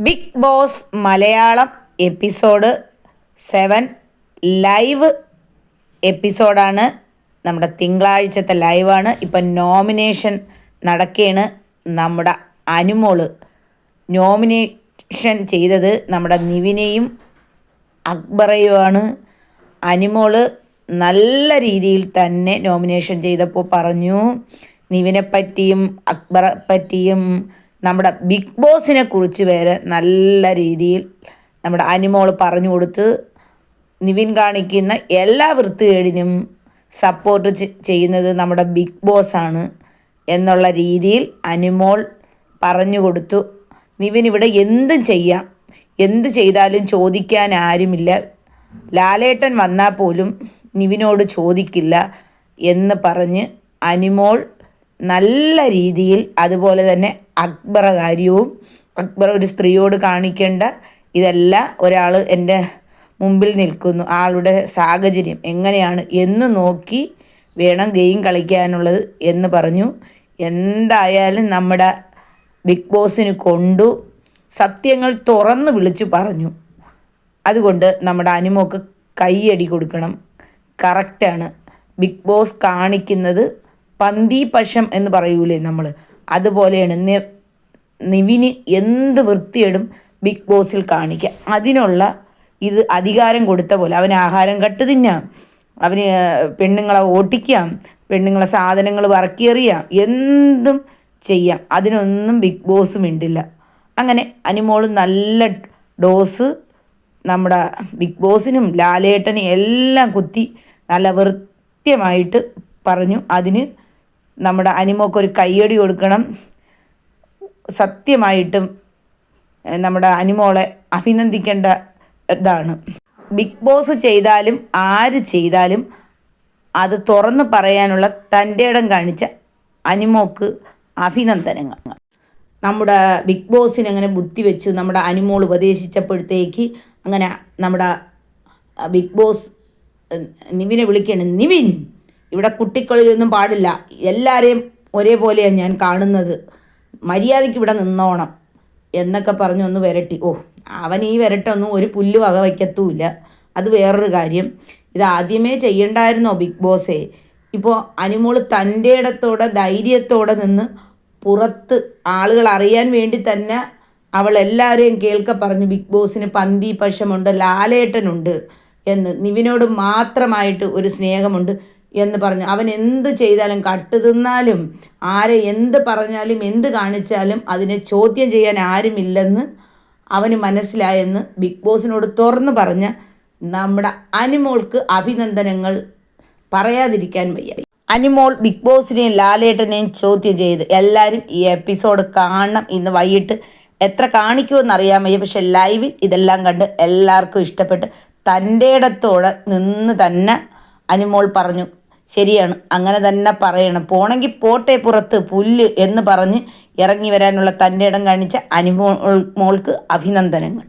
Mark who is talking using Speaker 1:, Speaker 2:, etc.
Speaker 1: Bigg Boss Malayalam episode seven live എപ്പിസോഡാണ്. നമ്മുടെ തിങ്കളാഴ്ചത്തെ ലൈവാണ്. ഇപ്പം നോമിനേഷൻ നടക്കുകയാണ് നമ്മുടെ അനുമോൾ. നോമിനേഷൻ ചെയ്തത് നമ്മുടെ നിവിനെയും അക്ബറയുമാണ്. അനുമോൾ നല്ല രീതിയിൽ തന്നെ നോമിനേഷൻ ചെയ്തപ്പോൾ പറഞ്ഞു നിവിനെ പറ്റിയും അക്ബറെ പറ്റിയും നമ്മുടെ ബിഗ് ബോസിനെ കുറിച്ച് വരെ നല്ല രീതിയിൽ നമ്മുടെ അനിമോൾ പറഞ്ഞു കൊടുത്ത് നിവിൻ കാണിക്കുന്ന എല്ലാ വൃത്തികേടിനും സപ്പോർട്ട് ചെയ്യുന്നത് നമ്മുടെ ബിഗ് ബോസ് ആണ് എന്നുള്ള രീതിയിൽ അനിമോൾ പറഞ്ഞു കൊടുത്തു. നിവിൻ ഇവിടെ എന്തും ചെയ്യാം. എന്ത് ചെയ്താലും ചോദിക്കാൻ ആരുമില്ല. ലാലേട്ടൻ വന്നാൽ പോലും നിവിനോട് ചോദിക്കില്ല എന്ന് പറഞ്ഞ് അനിമോൾ നല്ല രീതിയിൽ അതുപോലെ തന്നെ അക്ബറ കാര്യവും അക്ബർ ഒരു സ്ത്രീയോട് കാണിക്കേണ്ട ഇതെല്ലാം ഒരാൾ എന്റെ മുമ്പിൽ നിൽക്കുന്നു ആളുടെ സാഹചര്യം എങ്ങനെയാണ് എന്ന് നോക്കി വേണം ഗെയിം കളിക്കാനുള്ളത് എന്ന് പറഞ്ഞു. എന്തായാലും നമ്മുടെ ബിഗ് ബോസിന് കൊണ്ടു സത്യങ്ങൾ തുറന്ന് വിളിച്ചു പറഞ്ഞു. അതുകൊണ്ട് നമ്മുടെ അനുമോക്ക് കൈയടി കൊടുക്കണം. കറക്റ്റാണ്. ബിഗ് ബോസ് കാണിക്കുന്നത് പന്തി പശം എന്ന് പറയൂലേ നമ്മൾ അതുപോലെയാണ് നിവിന് എന്ത് വൃത്തിയിടും ബിഗ് ബോസിൽ കാണിക്കുക അതിനുള്ള ഇത് അധികാരം കൊടുത്ത പോലെ അവന് ആഹാരം കട്ട് തിന്നാം. അവന് പെണ്ണുങ്ങളെ ഓട്ടിക്കാം. പെണ്ണുങ്ങളെ സാധനങ്ങൾ വറക്കിയെറിയാം എന്തും ചെയ്യാം. അതിനൊന്നും ബിഗ് ബോസും മിണ്ടില്ല. അങ്ങനെ അനിമോൾ നല്ല ഡോസ് നമ്മുടെ ബിഗ് ബോസിനും ലാലേട്ടനും എല്ലാം കുത്തി നല്ല വൃത്യമായിട്ട് പറഞ്ഞു. അതിന് നമ്മുടെ അനിമോക്ക് ഒരു കയ്യടി കൊടുക്കണം. സത്യമായിട്ടും നമ്മുടെ അനിമോളെ അഭിനന്ദിക്കേണ്ട ഇതാണ്. ബിഗ് ബോസ് ചെയ്താലും ആര് ചെയ്താലും അത് തുറന്ന് പറയാനുള്ള തന്റെ ഇടം കാണിച്ച അനിമോക്ക് അഭിനന്ദനങ്ങൾ. നമ്മുടെ ബിഗ് ബോസിന് അങ്ങനെ ബുദ്ധി വെച്ച് നമ്മുടെ അനിമോൾ ഉപദേശിച്ചപ്പോഴത്തേക്ക് അങ്ങനെ നമ്മുടെ ബിഗ് ബോസ് നിവിനെ വിളിക്കുകയാണ്. നിവിൻ! ഇവിടെ കുട്ടിക്കളിയൊന്നും പാടില്ല. എല്ലാവരെയും ഒരേപോലെയാണ് ഞാൻ കാണുന്നത്. മര്യാദയ്ക്ക് ഇവിടെ നിന്നോണം എന്നൊക്കെ പറഞ്ഞ് ഒന്ന് വിരട്ടി. ഓ അവൻ ഈ വരട്ടൊന്നും ഒരു പുല്ല് വക വയ്ക്കത്തുമില്ല അത് വേറൊരു കാര്യം. ഇത് ആദ്യമേ ചെയ്യണ്ടായിരുന്നോ ബിഗ് ബോസേ? ഇപ്പോൾ അനുമോൾ തന്റെ ഇടത്തോടെ ധൈര്യത്തോടെ നിന്ന് പുറത്ത് ആളുകൾ അറിയാൻ വേണ്ടി തന്നെ അവൾ എല്ലാവരെയും കേൾക്ക പറഞ്ഞു ബിഗ് ബോസിന് പന്തി പശമുണ്ട് ലാലേട്ടനുണ്ട് എന്ന് നിവിനോട് മാത്രമായിട്ട് ഒരു സ്നേഹമുണ്ട്. എന്ന് പറഞ്ഞു. അവൻ എന്ത് ചെയ്താലും കട്ട് തിന്നാലും ആരെ എന്ത് പറഞ്ഞാലും എന്ത് കാണിച്ചാലും അതിനെ ചോദ്യം ചെയ്യാൻ ആരുമില്ലെന്ന് അവന് മനസ്സിലായെന്ന് ബിഗ് ബോസിനോട് തുറന്നു പറഞ്ഞ നമ്മുടെ അനിമോൾക്ക് അഭിനന്ദനങ്ങൾ പറയാതിരിക്കാൻ വയ്യ. അനിമോൾ ബിഗ് ബോസിനെയും ലാലേട്ടനെയും ചോദ്യം ചെയ്ത് എല്ലാവരും ഈ എപ്പിസോഡ് കാണണം. ഇന്ന് വൈകിട്ട് എത്ര കാണിക്കുമെന്ന് അറിയാൻ വയ്യ. പക്ഷെ ലൈവിൽ ഇതെല്ലാം കണ്ട് എല്ലാവർക്കും ഇഷ്ടപ്പെട്ട് തന്റെ ഇടത്തോടെ നിന്ന് തന്നെ അനിമോൾ പറഞ്ഞു ശരിയാണ്. അങ്ങനെ തന്നെ പറയണം. പോണെങ്കിൽ പോട്ടെ പുറത്ത് പുല്ല് എന്ന് പറഞ്ഞ് ഇറങ്ങി വരാനുള്ള തന്റെ ഇടം കാണിച്ച അനുമോൾ മോൾക്ക് അഭിനന്ദനങ്ങൾ.